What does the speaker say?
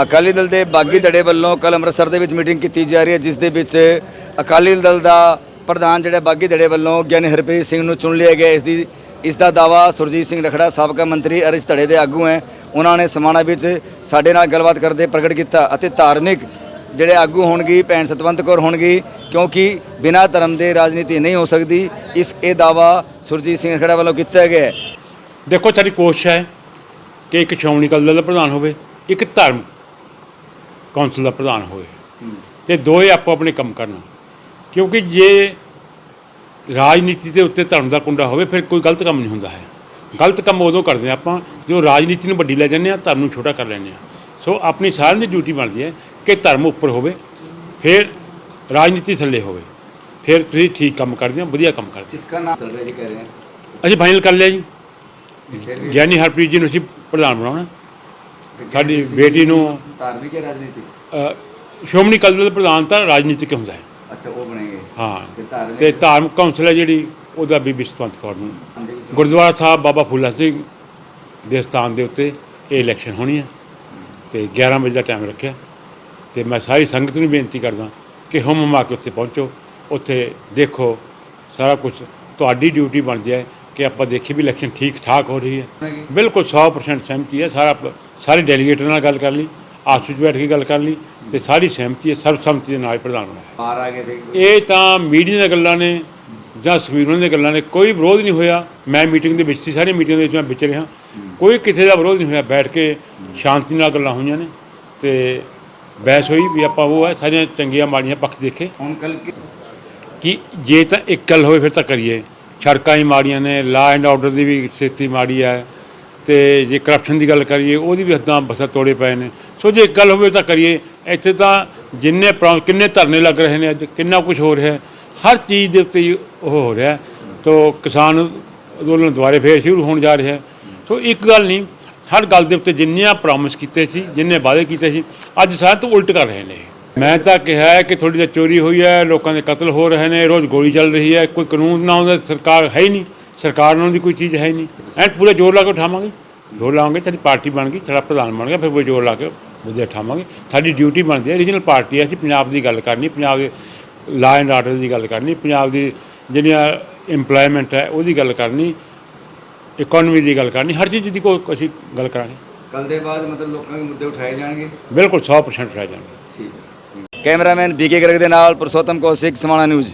ਅਕਾਲੀ ਦਲ ਦੇ ਬਾਗੀ ਧੜੇ ਵੱਲੋਂ ਕੱਲ ਅੰਮ੍ਰਿਤਸਰ ਦੇ ਵਿੱਚ ਮੀਟਿੰਗ ਕੀਤੀ ਜਾ ਰਹੀ ਹੈ, ਜਿਸ ਦੇ ਵਿੱਚ ਅਕਾਲੀ ਦਲ ਦਾ ਪ੍ਰਧਾਨ ਜਿਹੜਾ ਬਾਗੀ ਧੜੇ ਵੱਲੋਂ ਗਿਆਨੀ ਹਰਪ੍ਰੀਤ ਸਿੰਘ ਨੂੰ ਚੁਣ ਲਿਆ ਗਿਆ। ਇਸ ਦੀ ਇਸ ਦਾ ਦਾਵਾ ਸੁਰਜੀਤ ਸਿੰਘ ਰਖੜਾ, ਸਾਬਕਾ ਮੰਤਰੀ ਅਰਿਜ ਧੜੇ ਦੇ ਆਗੂ ਹੈ। ਉਹਨਾਂ ਨੇ ਸਮਾਣਾ ਵਿੱਚ ਸਾਡੇ ਨਾਲ ਗੱਲਬਾਤ ਕਰਦੇ ਪ੍ਰਗਟ ਕੀਤਾ ਅਤੇ ਧਾਰਮਿਕ ਜਿਹੜੇ ਆਗੂ ਹੋਣਗੇ, ਭੈਣ ਸਤਵੰਤ ਕੌਰ ਹੋਣਗੇ, ਕਿਉਂਕਿ ਬਿਨਾਂ ਧਰਮ ਦੇ ਰਾਜਨੀਤੀ ਨਹੀਂ ਹੋ ਸਕਦੀ। ਇਸ ਇਹ ਦਾਵਾ ਸੁਰਜੀਤ ਸਿੰਘ ਰਖੜਾ ਵੱਲੋਂ ਕੀਤਾ ਗਿਆ ਦੇਖੋ, ਸਾਡੀ ਕੋਸ਼ਿਸ਼ ਹੈ ਕਿ ਇੱਕ ਸ਼੍ਰੋਮਣੀ ਅਕਾਲੀ ਦਲ ਦਾ ਪ੍ਰਧਾਨ ਹੋਵੇ, ਇੱਕ ਧਰਮ ਕੌਂਸਲ ਦਾ ਪ੍ਰਧਾਨ ਹੋਵੇ ਤੇ ਦੋਏ ਆਪੋ ਆਪਣੇ ਕੰਮ ਕਰਨ। ਕਿਉਂਕਿ ਜੇ ਰਾਜਨੀਤੀ ਦੇ ਉੱਤੇ ਧਰਮ ਦਾ ਕੁੰਡਾ ਹੋਵੇ ਫਿਰ ਕੋਈ ਗਲਤ ਕੰਮ ਨਹੀਂ ਹੁੰਦਾ ਹੈ। ਗਲਤ ਕੰਮ ਉਦੋਂ ਕਰਦੇ ਆਪਾਂ ਜੋ ਰਾਜਨੀਤੀ ਨੂੰ ਵੱਡੀ ਲੈ ਜਾਂਦੇ ਆ ਧਰਮ ਨੂੰ ਛੋਟਾ ਕਰ ਲੈਂਦੇ ਆ ਸੋ ਆਪਣੀ ਸਾਰਿਆਂ ਦੀ ਡਿਊਟੀ ਬਣਦੀ ਹੈ ਕਿ ਧਰਮ ਉੱਪਰ ਹੋਵੇ ਫਿਰ ਰਾਜਨੀਤੀ ਥੱਲੇ ਹੋਵੇ। ਫਿਰ ਤੁਸੀਂ ਠੀਕ ਕੰਮ ਕਰਦੇ ਹੋ ਵਧੀਆ ਕੰਮ ਕਰਦੇ ਇਸ ਦਾ ਨਾਮ ਚੱਲ ਰਿਹਾ ਜੀ ਕਰ ਰਹੇ ਹਾਂ? ਅਸੀਂ ਫਾਈਨਲ ਕਰ ਲਿਆ ਜੀ। ਗਿਆਨੀ ਹਰਪ੍ਰੀਤ ਜੀ ਨੂੰ ਅਸੀਂ ਪ੍ਰਧਾਨ ਬਣਾਉਣਾ। ਸਾਡੀ ਬੇਟੀ ਨੂੰ ਧਾਰਮਿਕ ਹੈ ਰਾਜਨੀਤਿਕ? ਅ, ਸ਼੍ਰੋਮਣੀ ਅਕਾਲੀ ਦਲ ਪ੍ਰਧਾਨ ਤਾਂ ਰਾਜਨੀਤਿਕ ਹੁੰਦਾ ਹੈ। ਅੱਛਾ ਉਹ ਬਣੇਗੇ। ਤੇ ਹਾਂ ਧਾਰਮਿਕ? ਤੇ ਧਾਰਮਿਕ ਕੌਂਸਲ ਹੈ ਜਿਹੜੀ ਉਹਦਾ ਬੀਬੀ ਸਤਵੰਤ ਕੌਰ ਨੂੰ। ਗੁਰਦੁਆਰਾ ਸਾਹਿਬ ਬਾਬਾ ਫੂਲਾ ਸਿੰਘ ਦੇ ਸਥਾਨ ਦੇ ਉੱਤੇ ਇਹ ਇਲੈਕਸ਼ਨ ਹੋਣੀ ਹੈ। ਤੇ 11 ਵਜੇ ਦਾ ਟਾਈਮ ਰੱਖਿਆ। ਤੇ ਮੈਂ ਸਾਰੀ ਸੰਗਤ ਨੂੰ ਬੇਨਤੀ ਕਰਦਾ ਕਿ ਹਮ ਹਮਾ ਕੇ ਉੱਥੇ ਪਹੁੰਚੋ। ਉੱਥੇ ਦੇਖੋ ਸਾਰਾ ਕੁਝ ਤੁਹਾਡੀ ਡਿਊਟੀ ਬਣਦੀ ਹੈ ਕਿ ਆਪਾਂ ਦੇਖੀ ਵੀ ਇਲੈਕਸ਼ਨ ਠੀਕ ਠਾਕ ਹੋ ਰਹੀ ਹੈ। ਬਿਲਕੁਲ 100% ਸਹਿਮਤੀ ਹੈ। ਸਾਰਾ ਸਾਰੇ ਡੈਲੀਗੇਟਾਂ ਨਾਲ ਗੱਲ ਕਰ ਲਈ ਆਪਸ ਵਿੱਚ ਬੈਠ ਕੇ ਗੱਲ ਕਰ ਲਈ ਤੇ ਸਾਰੀ ਸਹਿਮਤੀ ਸਰਬ ਸੰਮਤੀ ਦੇ ਨਾਲ ਪ੍ਰਧਾਨ ਬਣਾਇਆ। ਬਾਹਰ ਆ ਗਏ ਤੇ ਇਹ ਤਾਂ ਮੀਡੀਆ ਦੀਆਂ ਗੱਲਾਂ ਨੇ ਜਾਂ ਸੁਖਵੀਰ ਦੀਆਂ ਗੱਲਾਂ ਨੇ ਕੋਈ ਵਿਰੋਧ ਨਹੀਂ ਹੋਇਆ। ਮੈਂ ਮੀਟਿੰਗ ਦੇ ਵਿੱਚ ਸੀ ਸਾਰੀ ਮੀਟਿੰਗ ਦੇ ਵਿੱਚ ਮੈਂ ਵਿਚ ਰਿਹਾ। ਕੋਈ ਕਿਸੇ ਦਾ ਵਿਰੋਧ ਨਹੀਂ ਹੋਇਆ ਬੈਠ ਕੇ ਸ਼ਾਂਤੀ ਨਾਲ ਗੱਲਾਂ ਹੋਈਆਂ ਨੇ ਤੇ ਬਹਿਸ ਹੋਈ ਵੀ ਆਪਾਂ ਉਹ ਹੈ ਸਾਰੀਆਂ ਚੰਗੀਆਂ ਮਾੜੀਆਂ ਪੱਖ ਦੇਖੇ। ਹੁਣ ਕੱਲ ਕਿ ਜੇ ਤਾਂ ਇੱਕ ਗੱਲ ਹੋਵੇ ਫਿਰ ਤਾਂ ਕਰੀਏ। ਸੜਕਾਂ ਹੀ ਮਾੜੀਆਂ ਨੇ ਲਾ ਐਂਡ ਆਰਡਰ ਦੀ ਵੀ ਸਥਿਤੀ ਮਾੜੀ ਹੈ। ਤੇ ਜੇ ਕਰਪਸ਼ਨ ਦੀ ਗੱਲ ਕਰੀਏ, ਉਹਦੀ ਵੀ ਹੱਦਾਂ ਬਸਾ ਤੋੜੇ ਪਏ ਨੇ। ਸੋ ਜੇ ਇੱਕ ਗੱਲ ਹੋਵੇ ਤਾਂ ਕਰੀਏ, ਇੱਥੇ ਤਾਂ ਜਿੰਨੇ ਪ੍ਰੋ- ਕਿੰਨੇ ਧਰਨੇ ਲੱਗ ਰਹੇ ਨੇ ਅੱਜ, ਕਿੰਨਾ ਕੁਝ ਹੋ ਰਿਹਾ ਹਰ ਚੀਜ਼ ਦੇ ਉੱਤੇ ਉਹ ਹੋ ਰਿਹਾ ਤੋ ਕਿਸਾਨ ਅੰਦੋਲਨ ਦੁਆਰੇ ਫੇਰ ਸ਼ੁਰੂ ਹੋਣ ਜਾ ਰਿਹਾ ਸੋ ਇੱਕ ਗੱਲ ਨਹੀਂ, ਹਰ ਗੱਲ ਦੇ ਉੱਤੇ ਜਿੰਨੀਆਂ ਪ੍ਰੋਮਿਸ ਕੀਤੇ ਸੀ, ਜਿੰਨੇ ਵਾਅਦੇ ਕੀਤੇ ਸੀ, ਅੱਜ ਸਾਰੇ ਤੋਂ ਉਲਟ ਕਰ ਰਹੇ ਨੇ। ਮੈਂ ਤਾਂ ਕਿਹਾ ਹੈ ਕਿ ਥੋੜੀ ਜਿਹੀ ਚੋਰੀ ਹੋਈ ਹੈ, ਲੋਕਾਂ ਦੇ ਕਤਲ ਹੋ ਰਹੇ ਨੇ, ਰੋਜ਼ ਗੋਲੀ ਚੱਲ ਰਹੀ ਹੈ, ਕੋਈ ਕਾਨੂੰਨ ਨਾ ਉਹਦਾ ਸਰਕਾਰ ਹੈ ਹੀ ਨਹੀਂ। ਸਰਕਾਰ ਨਾਲ ਦੀ ਕੋਈ ਚੀਜ਼ ਹੈ ਨਹੀਂ। ਐਂ ਪੂਰਾ ਜ਼ੋਰ ਲਾ ਕੇ ਉਠਾਵਾਂਗੇ। ਜ਼ੋਰ ਲਾਵਾਂਗੇ ਤੇਰੀ ਪਾਰਟੀ ਬਣ ਗਈ ਤੇਰਾ ਪ੍ਰਧਾਨ ਬਣ ਗਿਆ ਫਿਰ ਪੂਰਾ ਜ਼ੋਰ ਲਾ ਕੇ ਮੁੱਦੇ ਉਠਾਵਾਂਗੇ। ਸਾਡੀ ਡਿਊਟੀ ਬਣਦੀ ਹੈ ਰੀਜਨਲ ਪਾਰਟੀ ਹੈ ਅਸੀਂ ਪੰਜਾਬ ਦੀ ਗੱਲ ਕਰਨੀ ਪੰਜਾਬ ਦੇ ਲਾ ਐਂਡ ਆਰਡਰ ਦੀ ਗੱਲ ਕਰਨੀ ਪੰਜਾਬ ਦੀ ਜਿਹੜੀਆਂ ਇੰਪਲੋਇਮੈਂਟ ਹੈ ਉਹਦੀ ਗੱਲ ਕਰਨੀ ਇਕਨੋਮੀ ਦੀ ਗੱਲ ਕਰਨੀ ਹਰ ਚੀਜ਼ ਦੀ ਕੋਈ ਅਸੀਂ ਗੱਲ ਕਰਾਂਗੇ। ਕੱਲ ਦੇ ਬਾਅਦ ਮਤਲਬ ਲੋਕਾਂ ਦੇ ਮੁੱਦੇ ਉਠਾਏ ਜਾਣਗੇ? ਬਿਲਕੁਲ 100% ਉਠਾਏ ਜਾਣਗੇ। ਠੀਕ ਹੈ। ਕੈਮਰਾਮੈਨ ਬੀਕੇ ਗਰਗ ਦੇ ਨਾਲ ਪਰਸੋਤਮ ਪ੍ਰਸੋਤਮ ਕੌਸ਼ਿਕ ਸਮਾਣਾ ਨਿਊਜ਼।